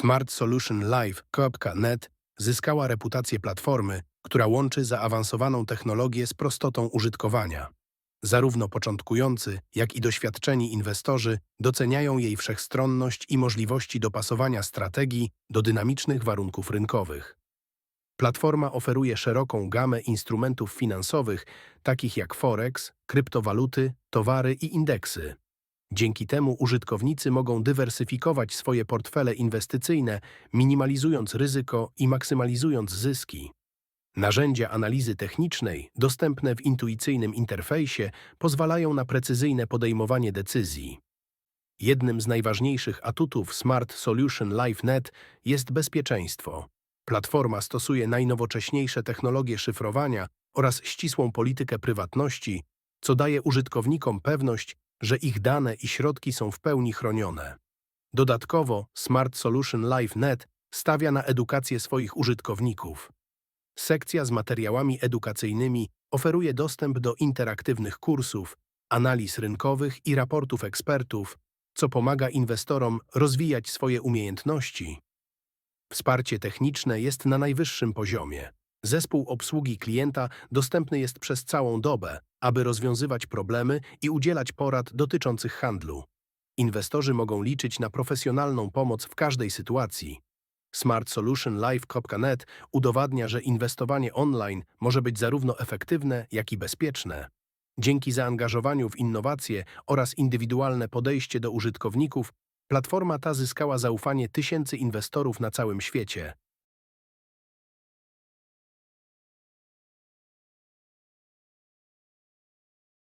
Smart Solution Live.net zyskała reputację platformy, która łączy zaawansowaną technologię z prostotą użytkowania. Zarówno początkujący, jak i doświadczeni inwestorzy doceniają jej wszechstronność i możliwości dopasowania strategii do dynamicznych warunków rynkowych. Platforma oferuje szeroką gamę instrumentów finansowych, takich jak forex, kryptowaluty, towary i indeksy. Dzięki temu użytkownicy mogą dywersyfikować swoje portfele inwestycyjne, minimalizując ryzyko i maksymalizując zyski. Narzędzia analizy technicznej, dostępne w intuicyjnym interfejsie, pozwalają na precyzyjne podejmowanie decyzji. Jednym z najważniejszych atutów Smart Solution LiveNet jest bezpieczeństwo. Platforma stosuje najnowocześniejsze technologie szyfrowania oraz ścisłą politykę prywatności, co daje użytkownikom pewność, że ich dane i środki są w pełni chronione. Dodatkowo Smart Solution LiveNet stawia na edukację swoich użytkowników. Sekcja z materiałami edukacyjnymi oferuje dostęp do interaktywnych kursów, analiz rynkowych i raportów ekspertów, co pomaga inwestorom rozwijać swoje umiejętności. Wsparcie techniczne jest na najwyższym poziomie. Zespół obsługi klienta dostępny jest przez całą dobę, aby rozwiązywać problemy i udzielać porad dotyczących handlu. Inwestorzy mogą liczyć na profesjonalną pomoc w każdej sytuacji. Smart Solution Live.net udowadnia, że inwestowanie online może być zarówno efektywne, jak i bezpieczne. Dzięki zaangażowaniu w innowacje oraz indywidualne podejście do użytkowników, platforma ta zyskała zaufanie tysięcy inwestorów na całym świecie.